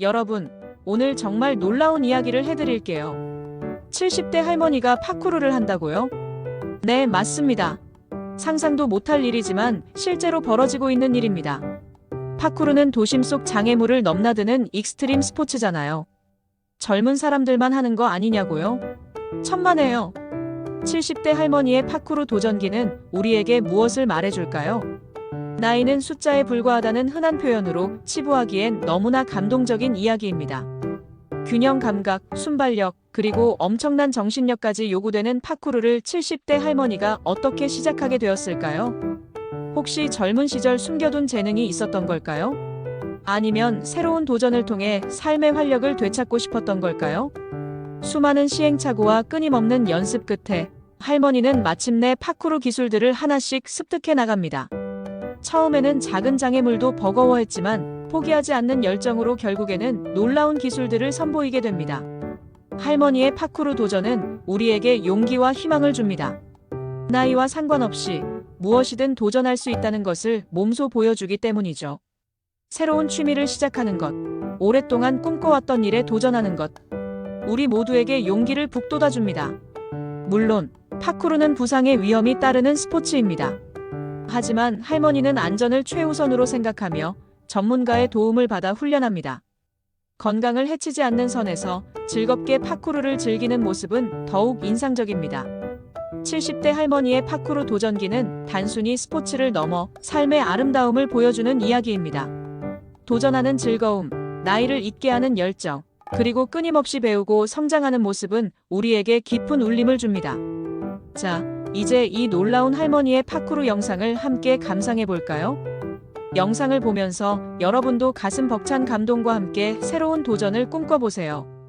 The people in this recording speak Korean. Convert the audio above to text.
여러분, 오늘 정말 놀라운 이야기를 해드릴게요. 70대 할머니가 파쿠르를 한다고요? 네, 맞습니다. 상상도 못할 일이지만 실제로 벌어지고 있는 일입니다. 파쿠르는 도심 속 장애물을 넘나드는 익스트림 스포츠잖아요. 젊은 사람들만 하는 거 아니냐고요? 천만에요. 70대 할머니의 파쿠르 도전기는 우리에게 무엇을 말해줄까요? 나이는 숫자에 불과하다는 흔한 표현으로 치부하기엔 너무나 감동적인 이야기입니다. 균형 감각, 순발력, 그리고 엄청난 정신력까지 요구되는 파쿠르를 70대 할머니가 어떻게 시작하게 되었을까요? 혹시 젊은 시절 숨겨둔 재능이 있었던 걸까요? 아니면 새로운 도전을 통해 삶의 활력을 되찾고 싶었던 걸까요? 수많은 시행착오와 끊임없는 연습 끝에 할머니는 마침내 파쿠르 기술들을 하나씩 습득해 나갑니다. 처음에는 작은 장애물도 버거워했지만 포기하지 않는 열정으로 결국에는 놀라운 기술들을 선보이게 됩니다. 할머니의 파쿠르 도전은 우리에게 용기와 희망을 줍니다. 나이와 상관없이 무엇이든 도전할 수 있다는 것을 몸소 보여주기 때문이죠. 새로운 취미를 시작하는 것, 오랫동안 꿈꿔왔던 일에 도전하는 것, 우리 모두에게 용기를 북돋아줍니다. 물론, 파쿠르는 부상의 위험이 따르는 스포츠입니다. 하지만 할머니는 안전을 최우선으로 생각하며 전문가의 도움을 받아 훈련합니다. 건강을 해치지 않는 선에서 즐겁게 파쿠르를 즐기는 모습은 더욱 인상적입니다. 70대 할머니의 파쿠르 도전기는 단순히 스포츠를 넘어 삶의 아름다움을 보여주는 이야기입니다. 도전하는 즐거움, 나이를 잊게 하는 열정, 그리고 끊임없이 배우고 성장하는 모습은 우리에게 깊은 울림을 줍니다. 자, 이제 이 놀라운 할머니의 파쿠르 영상을 함께 감상해 볼까요? 영상을 보면서 여러분도 가슴 벅찬 감동과 함께 새로운 도전을 꿈꿔보세요.